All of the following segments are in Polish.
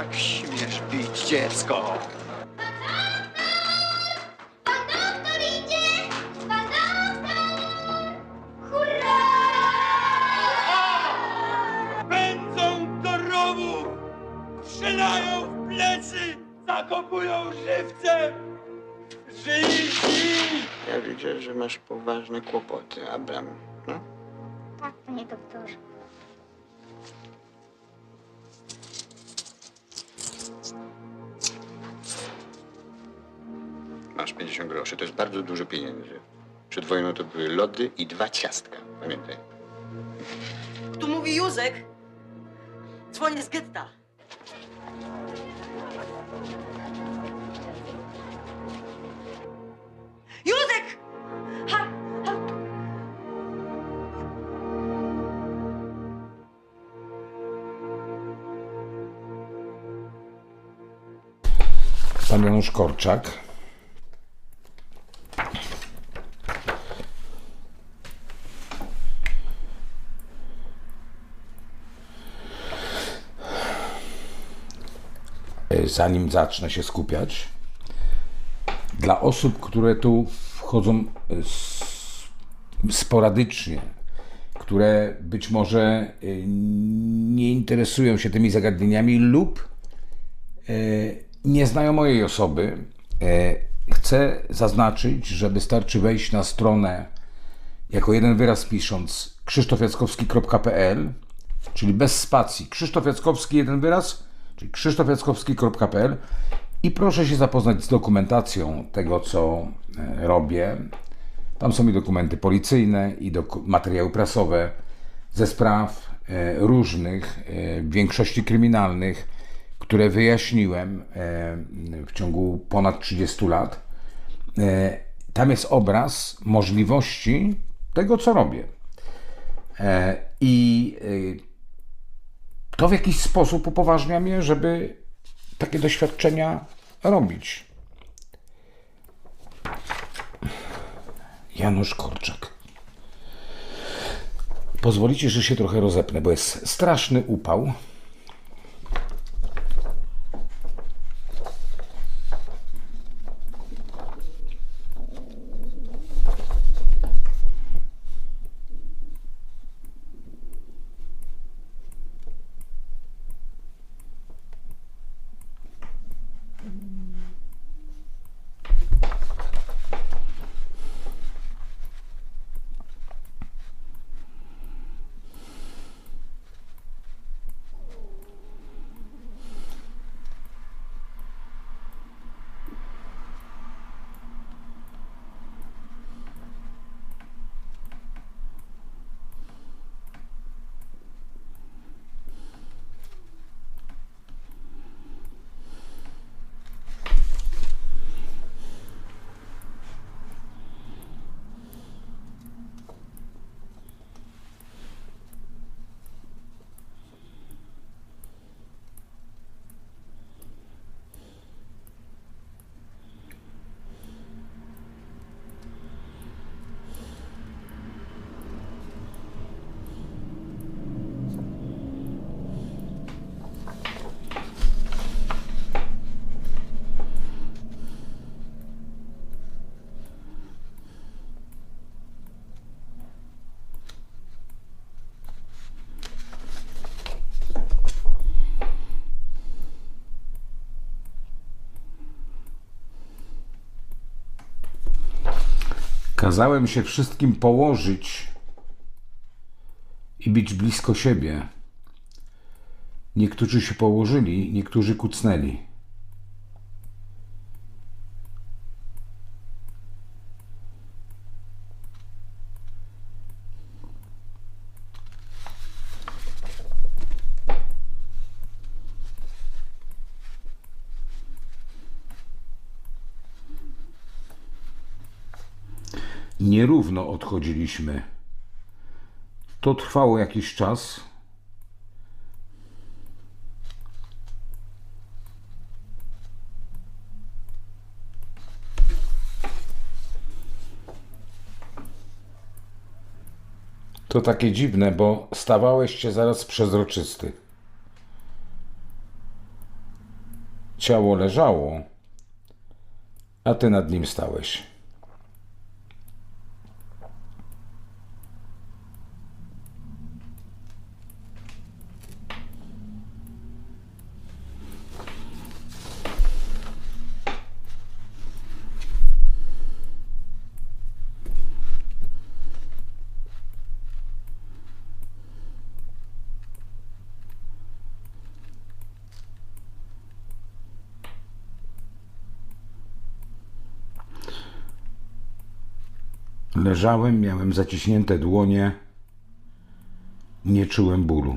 Jak śmiesz bić dziecko? Pan doktor idzie! Pan doktor! Hurra! Pędzą do rowu, strzelają w plecy, zakopują żywcem. Żyj, żyj! Ja widzę, że masz poważne kłopoty, Abram. No? Tak, panie doktorze. 50 groszy, to jest bardzo dużo pieniędzy. Przed wojną to były lody i dwa ciastka, pamiętaj. Tu mówi Józek. Dzwonię z getta. Józek! Ha, ha. Pan Janusz Korczak. Zanim zacznę się skupiać, dla osób, które tu wchodzą e, sporadycznie, które być może e, nie interesują się tymi zagadnieniami lub e, nie znają mojej osoby, chcę zaznaczyć, że wystarczy wejść na stronę jako jeden wyraz pisząc krzysztofiackowski.pl, czyli bez spacji. Krzysztof Jackowski, jeden wyraz, czyli krzysztofiackowski.pl i proszę się zapoznać z dokumentacją tego, co e, robię. Tam są i dokumenty policyjne, i doku- materiały prasowe ze spraw e, różnych, e, w większości kryminalnych, które wyjaśniłem e, w ciągu ponad 30 lat. E, Tam jest obraz możliwości tego, co robię. E, I e, to w jakiś sposób upoważnia mnie, żeby takie doświadczenia robić. Janusz Korczak. Pozwolicie, że się trochę rozepnę, bo jest straszny upał. Kazałem się wszystkim położyć i być blisko siebie. Niektórzy się położyli, niektórzy kucnęli. Nierówno odchodziliśmy. To trwało jakiś czas. To takie dziwne, bo stawałeś się zaraz przezroczysty. Ciało leżało, a ty nad nim stałeś. Leżałem, miałem zaciśnięte dłonie, nie czułem bólu.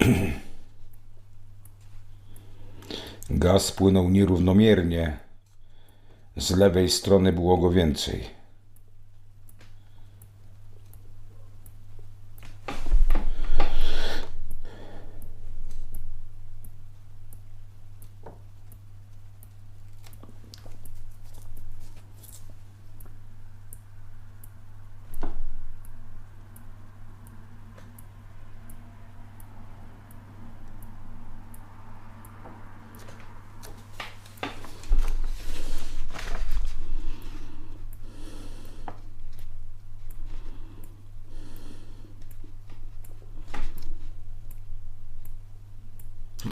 Gaz płynął nierównomiernie. Z lewej strony było go więcej.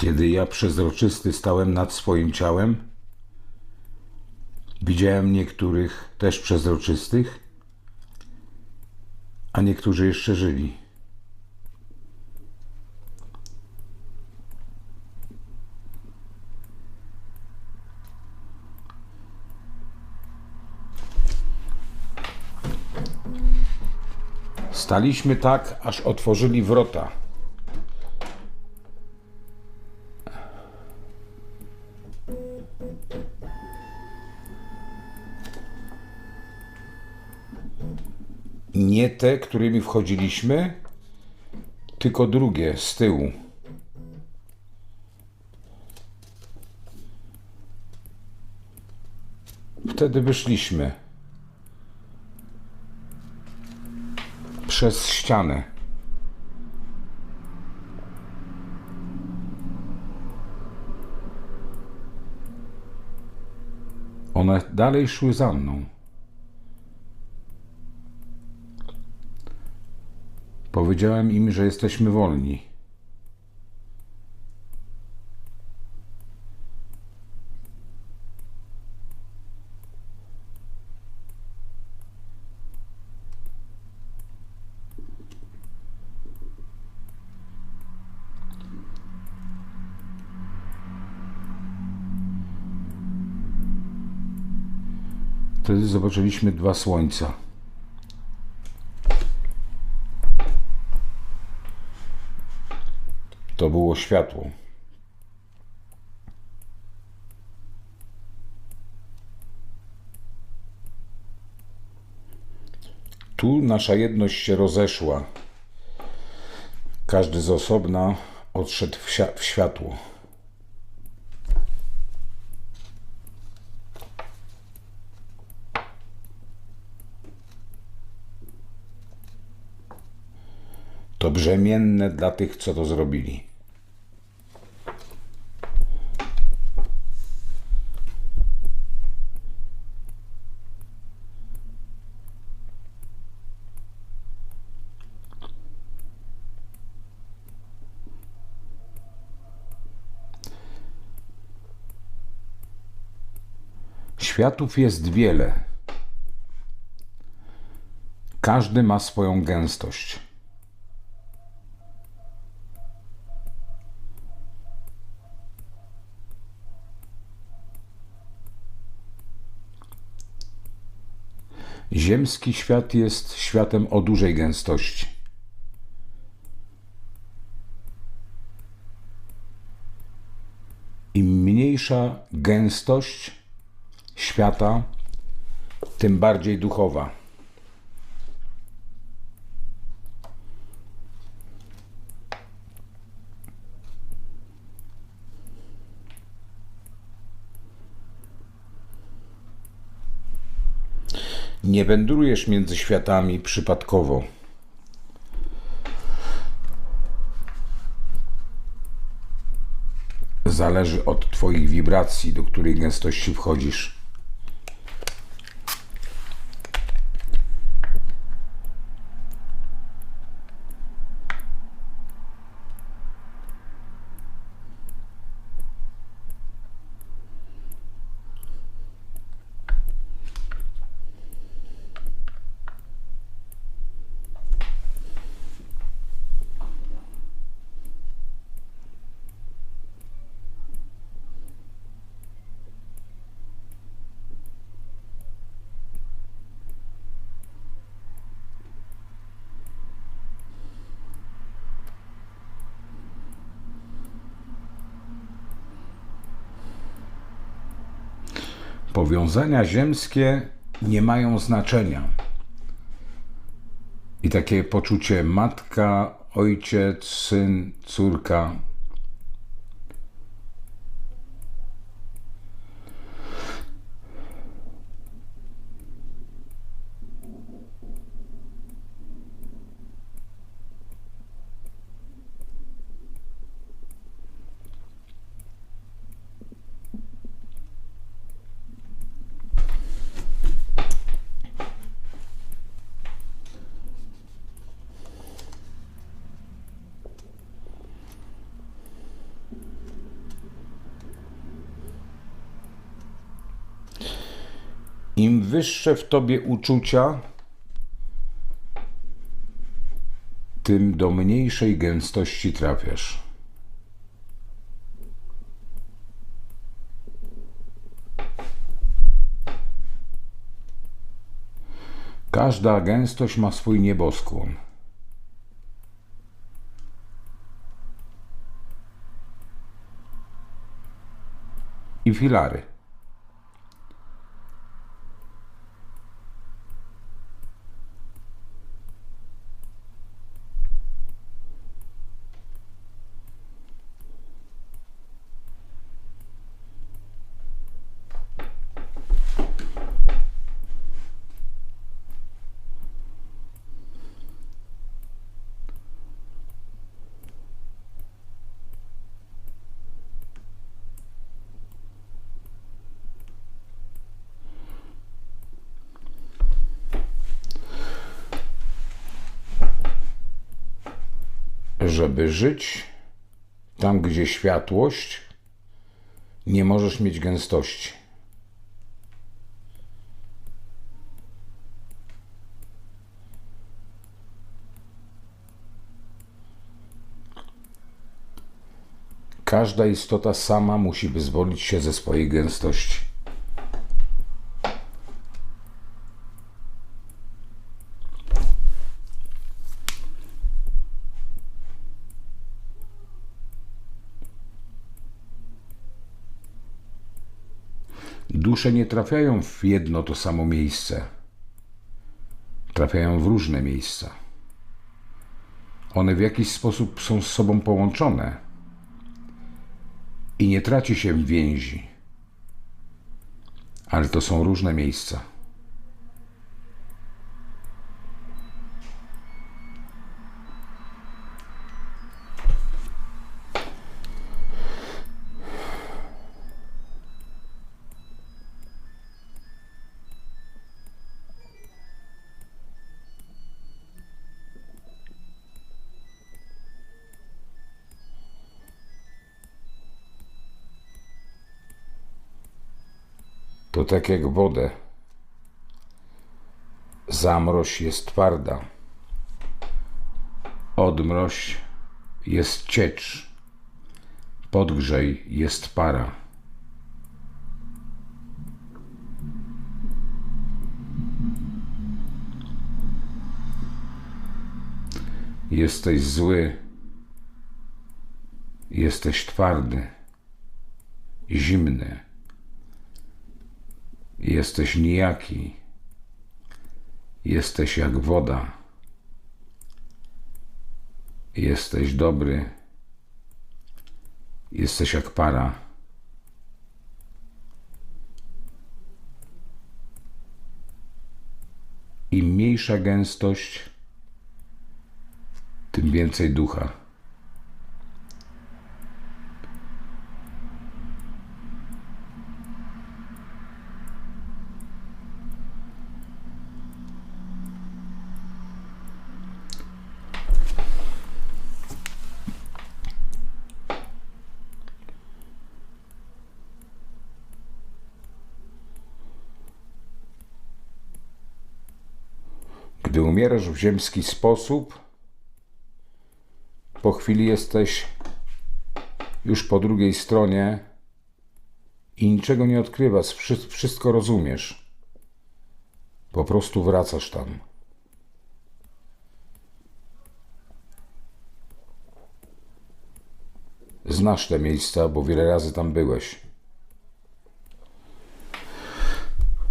Kiedy ja przezroczysty stałem nad swoim ciałem, widziałem niektórych też przezroczystych, a niektórzy jeszcze żyli. Staliśmy tak, aż otworzyli wrota. Nie te, którymi wchodziliśmy, tylko drugie z tyłu. Wtedy wyszliśmy przez ścianę. One dalej szły za mną. Powiedziałem im, że jesteśmy wolni. Wtedy zobaczyliśmy dwa słońca. To było światło. Tu nasza jedność się rozeszła. Każdy z osobna odszedł w, światło. To brzemienne dla tych, co to zrobili. Światów jest wiele. Każdy ma swoją gęstość. Ziemski świat jest światem o dużej gęstości. Im mniejsza gęstość świata, tym bardziej duchowa. Nie wędrujesz między światami przypadkowo. Zależy od Twoich wibracji, do której gęstości wchodzisz. Powiązania ziemskie nie mają znaczenia. I takie poczucie matka, ojciec, syn, córka. Im wyższe w tobie uczucia, tym do mniejszej gęstości trafiasz. Każda gęstość ma swój nieboskłon. I filary. Żeby żyć tam, gdzie światłość, nie możesz mieć gęstości. Każda istota sama musi wyzwolić się ze swojej gęstości. Dusze nie trafiają w jedno to samo miejsce. Trafiają w różne miejsca. One w jakiś sposób są z sobą połączone i nie traci się więzi. Ale to są różne miejsca. To tak jak wodę. Zamroź jest twarda. Odmroź jest ciecz. Podgrzej jest para. Jesteś zły. Jesteś twardy. Zimny. Jesteś nijaki. Jesteś jak woda. Jesteś dobry. Jesteś jak para. im mniejsza gęstość, tym więcej ducha. Gdy umierasz w ziemski sposób, po chwili jesteś już po drugiej stronie i niczego nie odkrywasz, wszy- wszystko rozumiesz. Po prostu wracasz tam. Znasz te miejsca, bo wiele razy tam byłeś.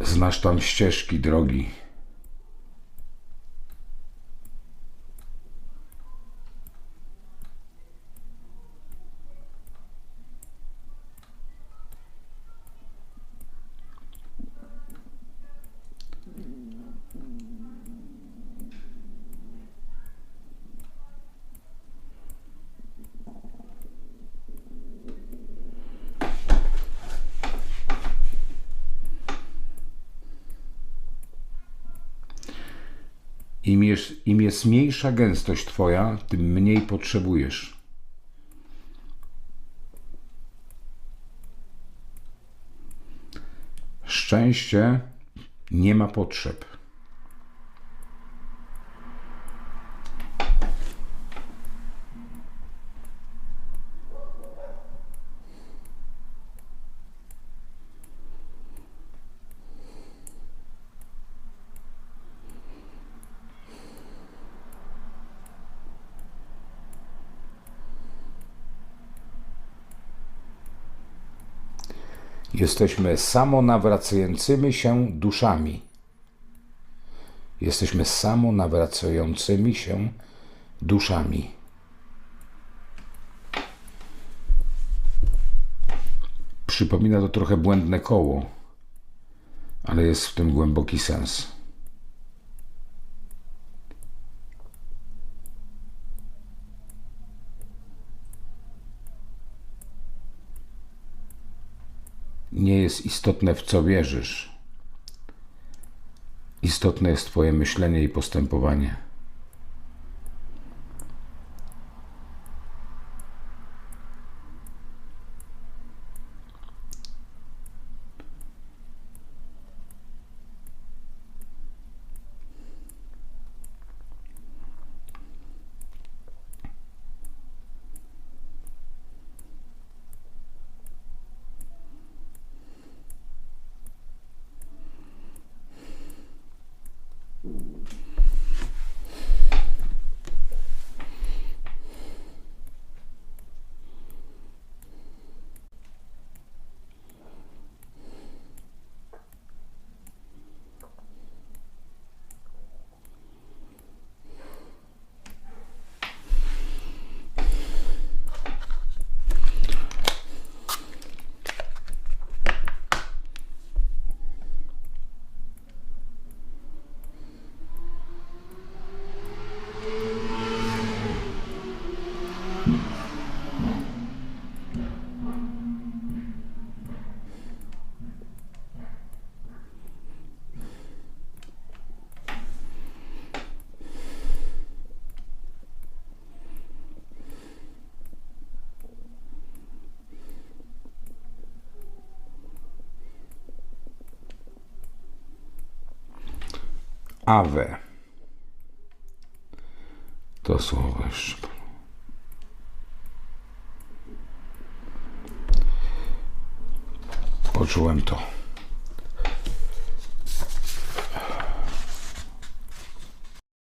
Znasz tam ścieżki, drogi. Im jest, Im jest mniejsza gęstość Twoja, tym mniej potrzebujesz. Szczęście nie ma potrzeb. Jesteśmy samonawracającymi się duszami. Jesteśmy samonawracającymi się duszami. Przypomina to trochę błędne koło, ale jest w tym głęboki sens. Nie jest istotne, w co wierzysz. Istotne jest Twoje myślenie i postępowanie. Awe. To słowo jeszcze. Poczułem to.